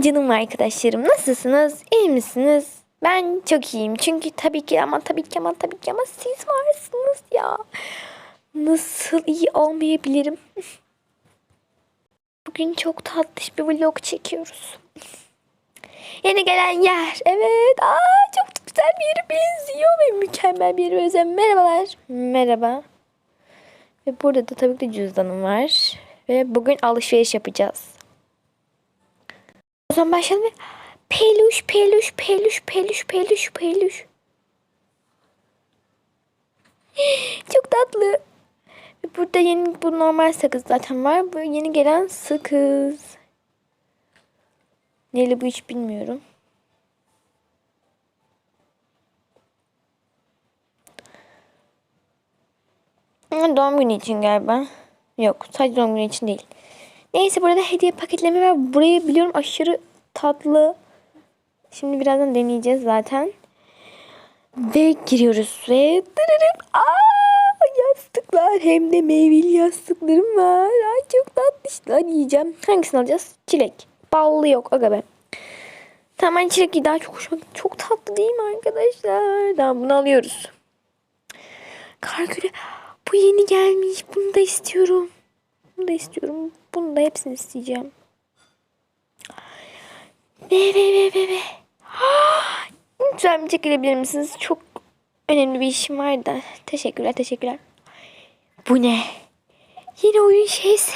Canım arkadaşlarım nasılsınız? İyi misiniz? Ben çok iyiyim. Çünkü tabii ki ama tabii ki ama tabii ki ama siz varsınız ya. Nasıl iyi olmayabilirim? Bugün çok tatlış bir vlog çekiyoruz. Yeni gelen yer. Evet. Aa, çok güzel bir yere benziyor ve mükemmel bir yere benziyor. Merhabalar. Merhaba. Ve burada da tabii ki de cüzdanım var. Ve bugün alışveriş yapacağız. Zaman başlayalım. Peluş, peluş, peluş, peluş, peluş, peluş. Çok tatlı. Burada yeni bu normal sakız zaten var. Bu yeni gelen sakız. Neli bu hiç bilmiyorum. Doğum günü için galiba. Yok sadece doğum günü için değil. Neyse burada hediye paketleme var. Burayı biliyorum aşırı tatlı. Şimdi birazdan deneyeceğiz zaten. Ve giriyoruz ve. Aa, yastıklar hem de meyveli yastıklarım var. Ay çok tatlışlar yiyeceğim. Hangisini alacağız? Çilek. Ballı yok aga be. Tamam çilek daha çok hoşuma. Çok tatlı değil mi arkadaşlar? Tamam bunu alıyoruz. Kargüle bu yeni gelmiş. Bunu da istiyorum. Bunu da istiyorum. Bunu da hepsini isteyeceğim. Ve ve ve ve. Ah! Lütfen bir çekilebilir misiniz? Çok önemli bir işim var da. Teşekkürler teşekkürler. Bu ne? Yeni oyun şeysi.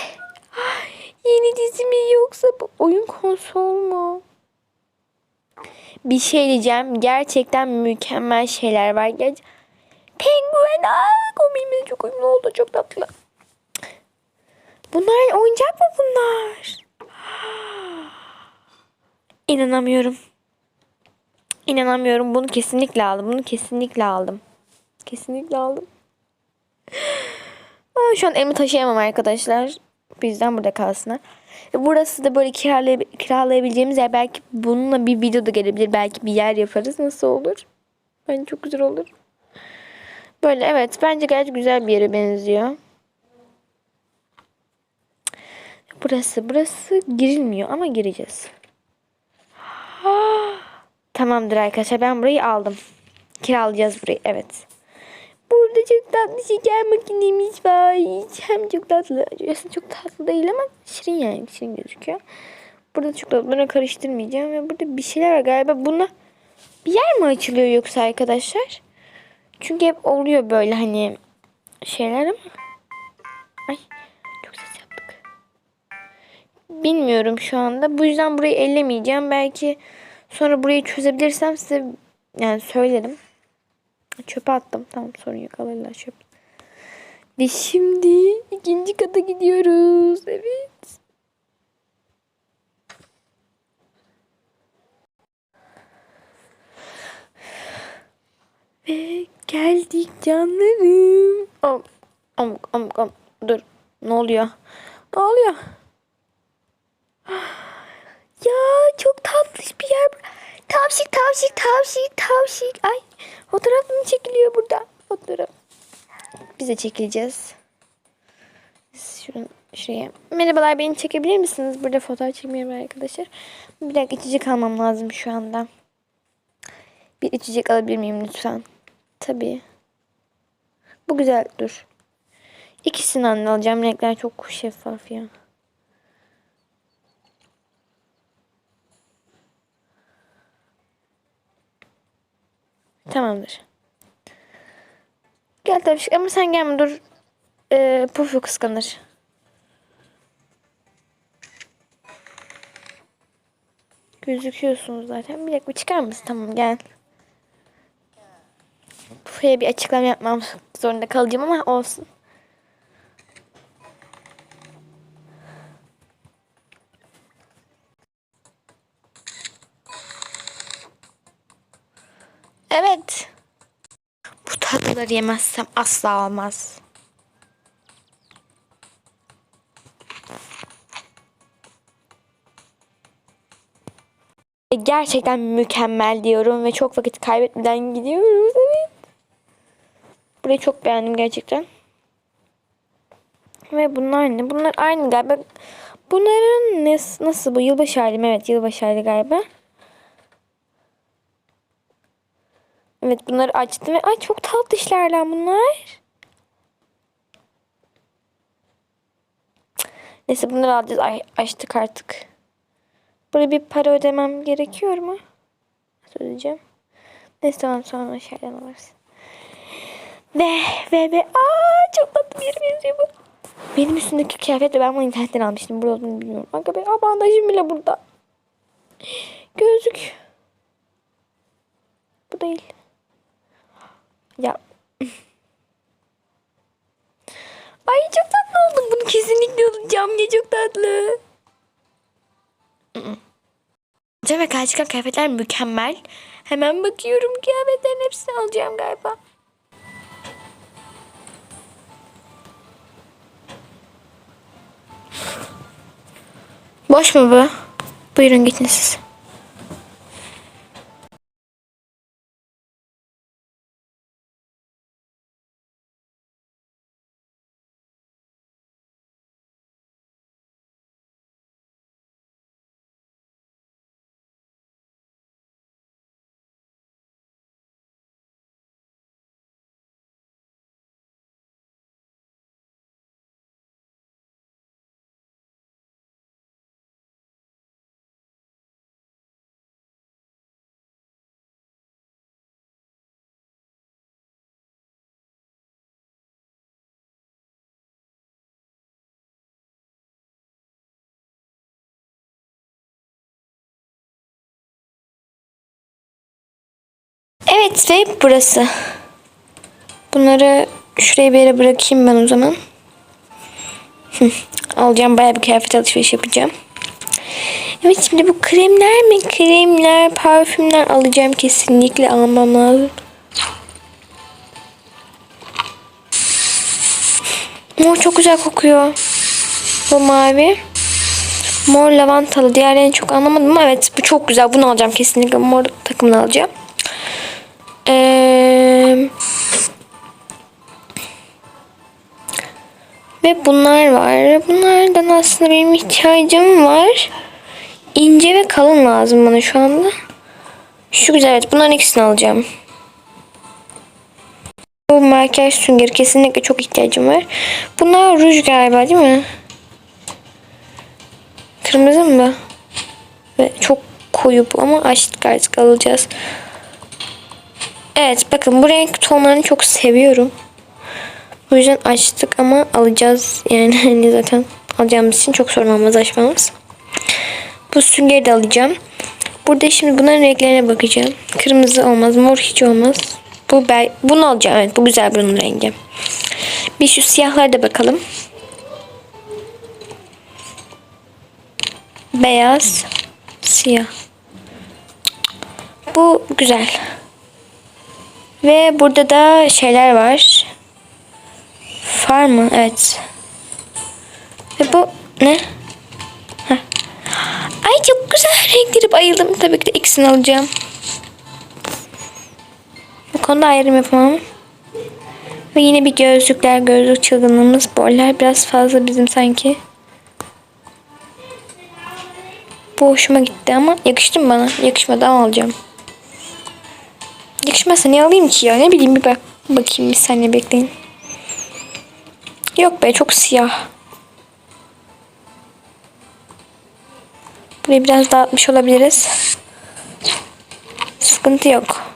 Yeni dizi mi yoksa bu oyun konsol mu? Bir şey diyeceğim. Gerçekten mükemmel şeyler var. Ger Penguen. Aa, komiğimiz çok uyumlu oldu. Çok tatlı. Bunlar oyuncak mı bunlar? İnanamıyorum. İnanamıyorum. Bunu kesinlikle aldım. Bunu kesinlikle aldım. Kesinlikle aldım. Şu an elimi taşıyamam arkadaşlar. Bizden burada kalsınlar. Ve Burası da böyle kiralay kiralayabileceğimiz yer. Belki bununla bir video da gelebilir. Belki bir yer yaparız. Nasıl olur? Bence çok güzel olur. Böyle evet. Bence gayet güzel bir yere benziyor. Burası. Burası girilmiyor ama gireceğiz. Tamamdır arkadaşlar. Ben burayı aldım. Kiralayacağız burayı. Evet. Burada çok tatlı şeker makinemiz var. Hem çok tatlı. Aslında çok tatlı değil ama şirin yani. Şirin gözüküyor. Burada çok tatlı. Bunu karıştırmayacağım. Ve burada bir şeyler var galiba. Buna bir yer mi açılıyor yoksa arkadaşlar? Çünkü hep oluyor böyle hani şeyler ama. Ay çok ses yaptık. Bilmiyorum şu anda. Bu yüzden burayı ellemeyeceğim. Belki sonra burayı çözebilirsem size yani söylerim. Çöpe attım. Tamam sorun yok. Alırlar çöp. Ve şimdi ikinci kata gidiyoruz. Evet. Ve geldik canlarım. Am, am, am, am. Dur. Ne oluyor? Ne oluyor? Ya çok tatlış bir yer. Tavşik, tavşik, tavşik, tavşik. Ay fotoğraf mı çekiliyor burada? Fotoğraf. Biz de çekileceğiz. Şuraya, şuraya. Merhabalar beni çekebilir misiniz? Burada fotoğraf çekmiyorum arkadaşlar. Bir dakika içecek almam lazım şu anda. Bir içecek alabilir miyim lütfen? Tabii. Bu güzel dur. İkisinden de alacağım. Renkler çok şeffaf ya. Tamamdır. Gel tabii ama sen gelme dur. Ee, Pufu kıskanır. Gözüküyorsunuz zaten. Bir dakika çıkar mısın? Tamam gel. Pufu'ya bir açıklama yapmam zorunda kalacağım ama olsun. Evet. Bu tatlıları yemezsem asla olmaz. Gerçekten mükemmel diyorum ve çok vakit kaybetmeden gidiyoruz. Evet. Burayı çok beğendim gerçekten. Ve bunlar ne? Bunlar aynı galiba. Bunların nasıl, nasıl bu? Yılbaşı hali? Evet yılbaşı hali galiba. Evet bunları açtım ve ay çok tatlı işler lan bunlar. Neyse bunları alacağız. Ay, açtık artık. Buraya bir para ödemem gerekiyor mu? Nasıl ödeyeceğim? Neyse tamam sonra şeyden alırız. Ve ve ve aa çok tatlı bir yere benziyor bu. Benim üstümdeki kıyafetle ben bunu internetten almıştım. Burada olduğunu bilmiyorum. Aga be aa, bandajım bile burada. Gözlük. Bu değil. Ya. Ay çok tatlı oldum. Bunu kesinlikle alacağım. Ya çok tatlı. Cem ve karşı çıkan kıyafetler mükemmel. Hemen bakıyorum kıyafetlerin hepsini alacağım galiba. Boş mu bu? Buyurun gidin siz. Evet ve burası. Bunları şuraya bir yere bırakayım ben o zaman. Alacağım bayağı bir kıyafet alışveriş yapacağım. Evet şimdi bu kremler mi? Kremler, parfümler alacağım kesinlikle almam lazım. Mor çok güzel kokuyor. Bu mavi. Mor lavantalı. Diğerlerini çok anlamadım ama evet bu çok güzel. Bunu alacağım kesinlikle. Mor takımını alacağım. Ve bunlar var. Bunlardan aslında benim ihtiyacım var. İnce ve kalın lazım bana şu anda. Şu güzel evet bunların ikisini alacağım. Bu makyaj süngeri kesinlikle çok ihtiyacım var. Bunlar ruj galiba değil mi? Kırmızı mı? Ve çok koyu bu ama açtık artık alacağız. Evet bakın bu renk tonlarını çok seviyorum. O yüzden açtık ama alacağız. Yani hani zaten alacağımız için çok sorun olmaz açmamız. Bu süngeri de alacağım. Burada şimdi bunların renklerine bakacağım. Kırmızı olmaz, mor hiç olmaz. Bu ben, bunu alacağım. Evet bu güzel bunun rengi. Bir şu siyahlara da bakalım. Beyaz, siyah. Bu güzel. Ve burada da şeyler var. Far mı? Evet. Ve bu ne? Heh. Ay çok güzel renkleri bayıldım. Tabii ki de ikisini alacağım. Bu konuda ayrım yapamam. Ve yine bir gözlükler, gözlük çılgınlığımız. Boylar biraz fazla bizim sanki. Bu hoşuma gitti ama yakıştı mı bana? Yakışmadı alacağım. Yakışmazsa ne alayım ki ya? Ne bileyim bir bak bakayım bir saniye bekleyin. Yok be çok siyah. Burayı biraz dağıtmış olabiliriz. Sıkıntı yok.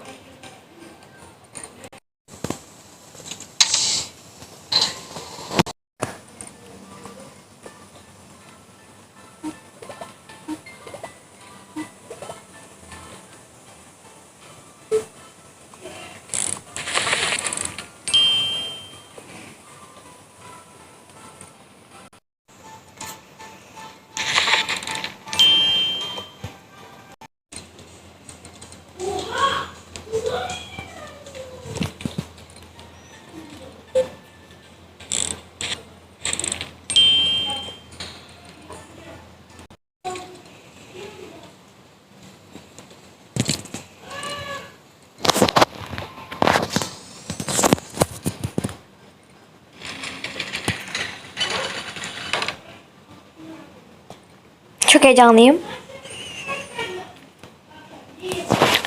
Heyecanlıyım.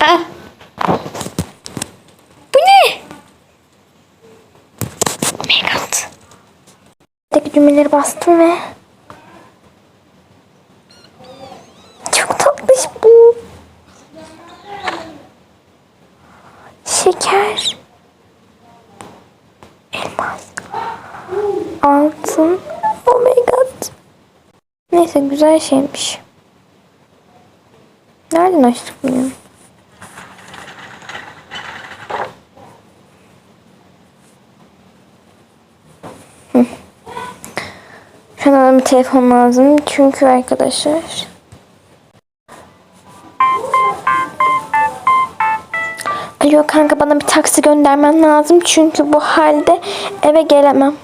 Ah. Bu ne? God. Buradaki cümleleri bastım ve çok tatlış bu. Şeker. Elmas. Altın. Oh my god. Neyse güzel şeymiş. Nereden açtık bunu? Şu an bir telefon lazım. Çünkü arkadaşlar Alo kanka bana bir taksi göndermen lazım çünkü bu halde eve gelemem.